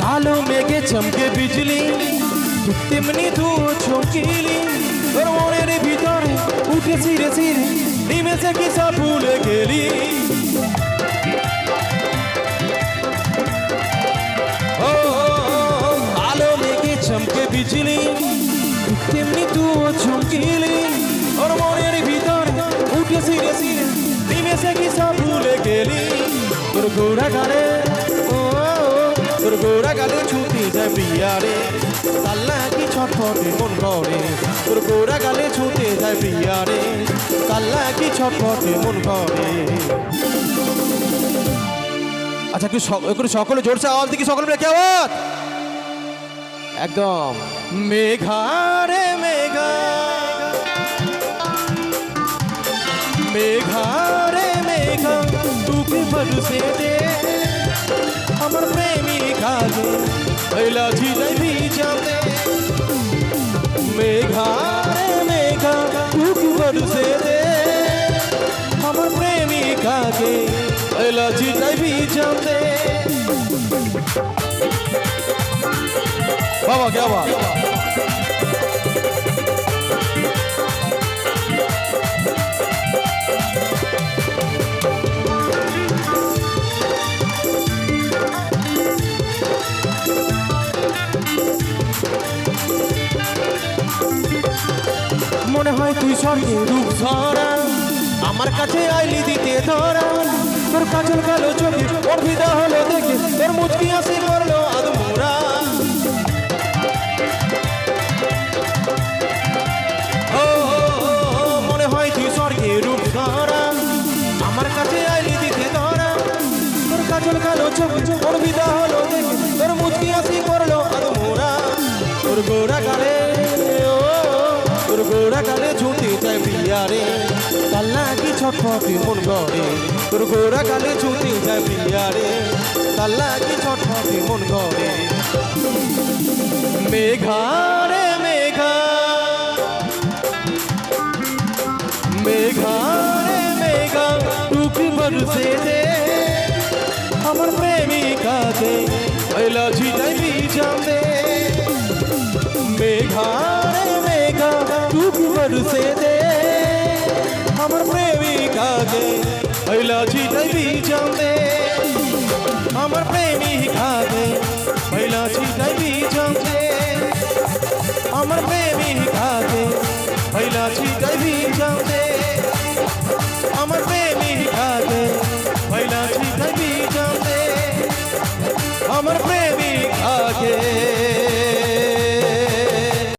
কালো মেঘে চমকে বিজলি তেমনি তু চমকিলি তোর মনের ভিতরে উঠে সিরে সিরে নিমেষে কি সব ভুলে গেলি কালো মেঘে চমকে বিজলি তেমনি তু চমকিলি ওর মনের ভিতরে উঠে সিরে সিরে নিমেষে কি সব ভুলে গেলি তোর গোড়া গানে ও তোর গোড়া গালে ছুটি যায় বিয়ারে। কাল্লা কি ছটফটে মন করে তোর গোড়া গালে ছুটে যায় বিয়ারে। কাল্লা কি ছটফটে মন করে আচ্ছা একটু সকলে জোরসে আওয়াজ দেখি, সকলে মিলে কি আওয়াজ? একদম। মেঘারে মেঘা। মেঘারে মেঘা। তুকে বরসে দে। প্রেমিকা গে পহলা ঝিলাই ভিজাতে মেঘারে মেঘা তুকে বরসে দে আমার প্রেমিকা গে পহলা ঝিলাই ভিজাতে বাবা কে বাবা মনে হয় তুই স্বর্গে রূপ ধরা আমার কাছে আইলি দিতে ধরা তোর কাজল কালো চোখে অর্পিতা হলো দেখে তোর মুচকি হাসি করল আদমোরা। মনে তুই আমার কাছে আইলি দিতে ধরা তোর কাজল কালো চোখে অর্পিতা হলো তোর গালে ঝুঁতে যায় বিয়ারে কাল্লা কি ছটফটে মন গড়ে তোর গোড়া গালে ঝুঁতে যায় বিয়ারে কাল্লা কি ছটফটে মন গড়ে মেঘা রে, মেঘা। মেঘা রে, মেঘা টুকি বরসে দে আমার প্রেমিকাকে পয়লা ঝিটাই ভিজাতে মেঘা মেঘা টুকি বরসে দে আমার প্রেমিকাকে পয়লা ঝিটাই ভিজাতে আমার প্রেমিকাকে পয়লা ঝিটাই ভিজাতে আমার প্রেমিকাকে পয়লা ঝিটাই ভিজাতে আমার প্রেমিকাকে